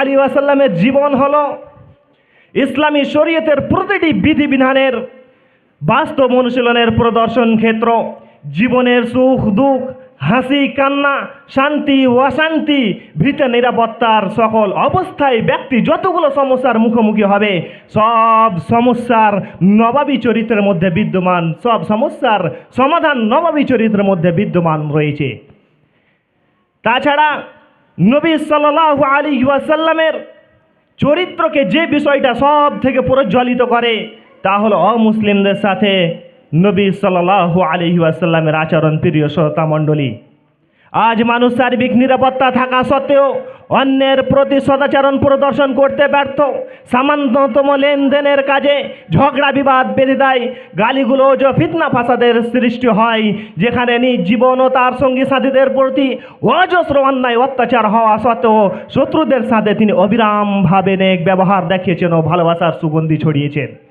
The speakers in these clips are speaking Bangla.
আলী ওয়াসাল্লামের জীবন হল ইসলামী শরীয়তের প্রতিটি বিধিবিধানের বাস্তব অনুশীলনের প্রদর্শন ক্ষেত্র। জীবনের সুখ, দুঃখ, হাসি, কান্না, শান্তি, অশান্তি, ভীত, নিরাপত্তার সকল অবস্থায় ব্যক্তি যতগুলো সমস্যার মুখোমুখি হবে, সব সমস্যার নবাবী চরিত্রের মধ্যে বিদ্যমান, সব সমস্যার সমাধান নবাবী চরিত্রের মধ্যে বিদ্যমান রয়েছে। তাছাড়া নবী সাল্লাহ আলী ওয়াসাল্লামের চরিত্রকে যে বিষয়টা সব থেকে প্রজ্বলিত করে, তা হলো অমুসলিমদের সাথে নবী সাল্লাহ আলী ওয়াসাল্লামের আচরণ, প্রিয় শ্রোতা মণ্ডলী। আজ মানুষ সার্বিক নিরাপত্তা থাকা সত্ত্বেও অন্যের প্রতি সদাচরণ প্রদর্শন করতে ব্যর্থ। সামান্যতম লেনদেনের কাজে ঝগড়া বিবাদ বেঁধে দেয়। গালিগুলোজ ফিতনা ফাসাদের সৃষ্টি হয়, যেখানে নিজ জীবন ও তার সঙ্গী সাথীদের প্রতি অজস্র অন্যায় অত্যাচার হওয়া সত্ত্বেও শত্রুদের সাথে তিনি অবিরামভাবে নেক ব্যবহার দেখিয়েছেন ও ভালোবাসার সুগন্ধি ছড়িয়েছেন।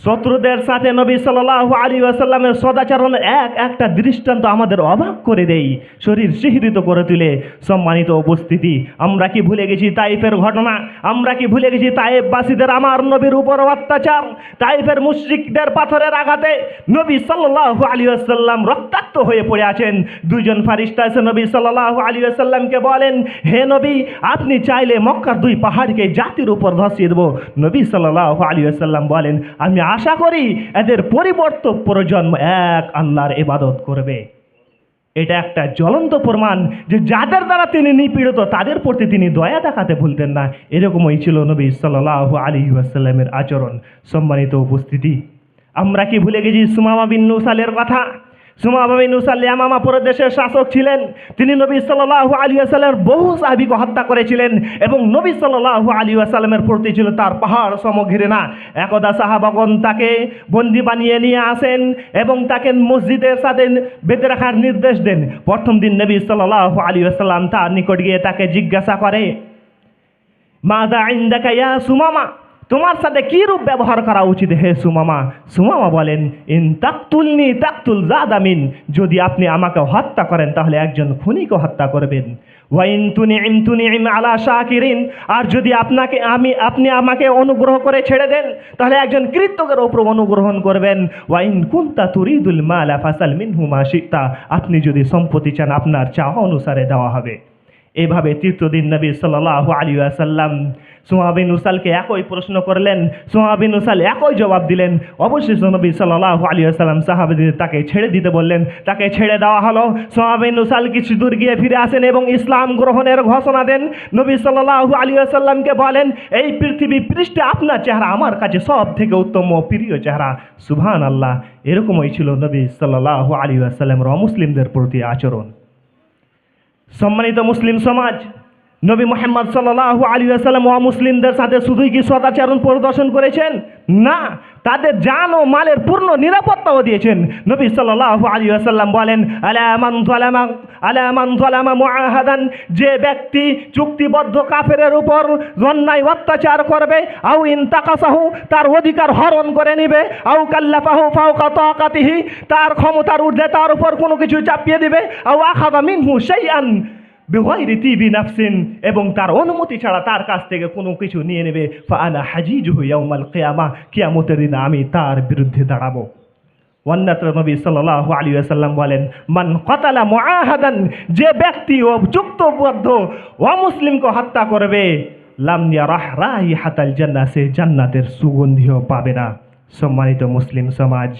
শত্রুদের সাথে নবী সাল্লাল্লাহু আলী আসাল্লামের সদাচরণ এক, একটা দৃষ্টান্ত আমাদের অবাক করে দেই, শরীর শিহরিত করে তুলে। সম্মানিত উপস্থিতি, আমরা কি ভুলে গেছি তাইফের ঘটনা? আমরা কি ভুলে গেছি তাইফবাসীদের আমার নবীর উপর অত্যাচার? তাইফের মুশরিকদের পাথরের আঘাতে নবী সাল্লাল্লাহু আলী আসাল্লাম রক্তাক্ত হয়ে পড়ে আছেন। দুইজন ফারিস্তা এসে নবী সাল্লাল্লাহু আলী আসাল্লামকে বলেন, হে নবী, আপনি চাইলে মক্কার দুই পাহাড়কে জাতির উপর ধসিয়ে দেবো। নবী সাল্লাল্লাহু আলী আসাল্লাম বলেন, আমি আশা করি এদের পরিবর্ত প্রজন্ম এক আল্লাহর ইবাদত করবে। এটা একটা জ্বলন্ত প্রমাণ যে যাদের দ্বারা তিনি নিপীড়িত, তাদের প্রতি তিনি দয়া দেখাতে ভুলতেন না। এরকমই ছিল নবী সাল্লাহ আলী আসাল্লামের আচরণ। সম্মানিত উপস্থিতি, আমরা কি ভুলে গেছি সুমামা বিন নুসালের কথা? সুমামা বিন নুসাল ইয়ামামা প্রদেশের শাসক ছিলেন। তিনি নবী সাল্লাহ আলী আসাল্লামের বহু সাহাবিকে হত্যা করেছিলেন এবং নবী সাল্লাহ আলী আসাল্লামের প্রতি ছিল তার পাহাড় সম ঘিরে না একদা সাহাবাগন তাকে বন্দি বানিয়ে নিয়ে আসেন এবং তাকে মসজিদের সাথে বেঁধে রাখার নির্দেশ দেন। প্রথম দিন নবী সাল্লাহ আলী আসাল্লাম তার নিকট গিয়ে তাকে জিজ্ঞাসা করে, মাদা ইন্দাকা ইয়া সুমামা? তোমার সাথে কি রূপ ব্যবহার করা উচিত? হে সুমামা সুমামা বলেন, ইন তাকতুলনি তাকতুল জাদামিন যদি আপনি আমাকে হত্যা করেন, তাহলে একজন খুনিকে হত্যা করবেন। ওয়াইন তুনি ইম তুনি ইম আলা শাকিরিন আর যদি আপনাকে আমি, আপনি আমাকে অনুগ্রহ করে ছেড়ে দেন, তাহলে একজন কৃতজ্ঞের ওপর অনুগ্রহণ করবেন। ওয়াইন কুন্তা তুরিদুল মালা ফাসাল মিনহু মা শিক্তা আপনি যদি সম্পত্তি চান, আপনার চাওয়া অনুসারে দেওয়া হবে। এভাবে তৃতীয়দিন নবী সাল্লাহ আলী আসাল্লাম সোহাবিন উসালকে একই প্রশ্ন করলেন। সোহাবিন উসাল একই জবাব দিলেন। অবশ্যই নবী সাল্লাহ আলী আসাল্লাম সাহাবিদের তাকে ছেড়ে দিতে বললেন। তাকে ছেড়ে দেওয়া হলো। সোহাবিন উসাল কিছু দূর গিয়ে ফিরে আসেন এবং ইসলাম গ্রহণের ঘোষণা দেন। নবী সাল্লাহ আলী আসাল্লামকে বলেন, এই পৃথিবী পৃষ্ঠে আপনার চেহারা আমার কাছে সব থেকে উত্তম ও প্রিয় চেহারা। সুবহান আল্লাহ এরকমই ছিল নবী সাল্লাহ আলী আসাল্লামের অমুসলিমদের প্রতি আচরণ। সম্মানিত মুসলিম সমাজ, নবী মোহাম্মদ সাল্লাহ আলী আসালাম ও মুসলিমদের সাথে শুধুই কি সদাচরণ প্রদর্শন করেছেন? না তাদের জান ও মালের পূর্ণ নিরাপত্তাও দিয়েছেন। নবী সাল্লাহ আলী আসাল্লাম বলেন আলামান জালামা আলামান জালামা মুআহাদান যে ব্যক্তি চুক্তিবদ্ধ কাফেরের উপর অন্যায় অত্যাচার করবে আউ ইনতাকাসাহু তার অধিকার হরণ করে নেবে আউ কাল্লাফাহু ফাওকা তাকাতিহি তার ক্ষমতার ঊর্ধ্বে তার উপর কোনো কিছু চাপিয়ে দিবে আউ আখাদা মিনহু শাইআন বেহয়রি তিবি নাফসিন এবং তার অনুমতি ছাড়া তার কাছ থেকে কোনো কিছু নিয়ে নেবে। ফানা হাজিজ ইয়াউমাল কিয়ামা, কিয়ামতের দিন আমি তার বিরুদ্ধে দাঁড়াবো। ওয়ান্নাত নবী সাল্লাল্লাহু আলাইহি ওয়াসাল্লাম বলেন, মান কতালা মুআহাদান, যে ব্যক্তি ও চুক্তবদ্ধ অমুসলিমকে হত্যা করবে, লাম ইয়ারাহ রাইহাতাল জান্নাহ, সে জান্নাতের সুগন্ধিও পাবে না। সম্মানিত মুসলিম সমাজ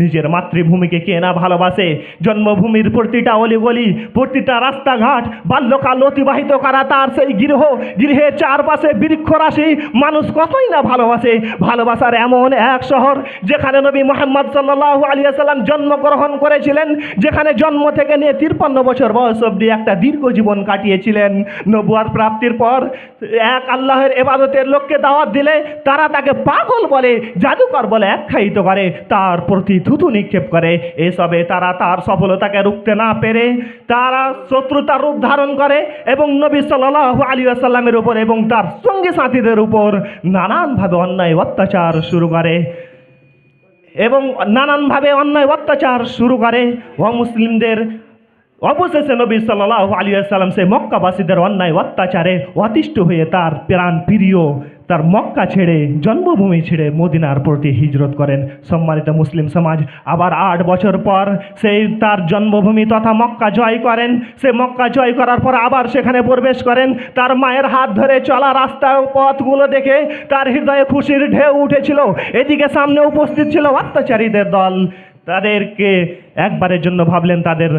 নিজের মাতৃভূমিকে কে না ভালোবাসে? জন্মভূমির প্রতিটা অলিগলি, প্রতিটা রাস্তাঘাট বাল্যকাল অতিবাহিত করা তার সেই গৃহ। গৃহের চারপাশে বৃক্ষরাশি। মানুষ কতই না ভালোবাসে? ভালোবাসার এমন এক শহর যেখানে নবী মোহাম্মদ সাল্লাহ আলিয়া সাল্লাম জন্মগ্রহণ করেছিলেন, যেখানে জন্ম থেকে নিয়ে তিরপান্ন বছর বয়স অব্দি একটা দীর্ঘ জীবন কাটিয়েছিলেন। নবুয়ার প্রাপ্তির পর এক আল্লাহের এবাদতের লোককে দাওয়াত দিলে তারা তাকে পাগল বলে, জাদুকর বলে আখ্যায়িত করে। তার প্রতি থুতু নিক্ষেপ করে। এসবে তারা তার সফলতাকে রুখতে না পেরে তারা শত্রুতার রূপ ধারণ করে এবং নবী সাল্লাহ আলী আসাল্লামের উপর এবং তার সঙ্গী সাথীদের উপর নানানভাবে অন্যায় অত্যাচার শুরু করে। এবং নানানভাবে অন্যায় অত্যাচার শুরু করে। অমুসলিমদের অবশেষে নবী সাল্লাহ আলী সাল্লাম সেই মক্কাবাসীদের অন্যায় অত্যাচারে অতিষ্ঠ হয়ে তার প্রাণ প্রিয় তার মক্কা ছেড়ে, জন্মভূমি ছেড়ে মদিনার প্রতি হিজরত করেন। সম্মানিত মুসলিম সমাজ, আবার আট বছর পর সেই তার জন্মভূমি তথা মক্কা জয় করেন। সে মক্কা জয় করার পর আবার সেখানে প্রবেশ করেন। তার মায়ের হাত ধরে চলা রাস্তা পথগুলো দেখে তার হৃদয়ে খুশির ঢেউ উঠেছিল। এদিকে সামনে উপস্থিত ছিল অত্যাচারীদের দল। তাদেরকে একবারের জন্য ভাবলেন তাদের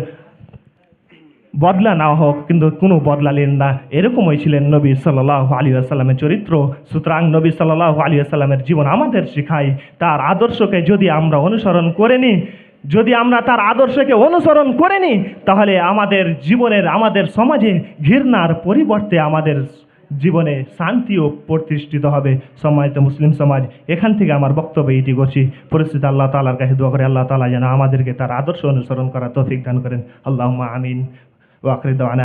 বদলা না হোক, কিন্তু কোনো বদলালেন না। এরকমই ছিলেন নবী সাল্লাহ আলী আসাল্লামের চরিত্র। সুতরাং নবী সাল্লাহ আলী আসাল্লামের জীবন আমাদের শেখায় তার আদর্শকে যদি আমরা অনুসরণ করে নিই যদি আমরা তার আদর্শকে অনুসরণ করে নিই তাহলে আমাদের জীবনের, আমাদের সমাজে ঘৃণার পরিবর্তে আমাদের জীবনে শান্তিও প্রতিষ্ঠিত হবে। সম্মানিত মুসলিম সমাজ, এখান থেকে আমার বক্তব্য এটি করছি। পরিস্থিতি আল্লাহ তালার কাছে দোয়া করে, আল্লাহ তালা যেন আমাদেরকে তার আদর্শ অনুসরণ করা তৌফিক দান করেন। আল্লাহ আমিন। واخر دعوانا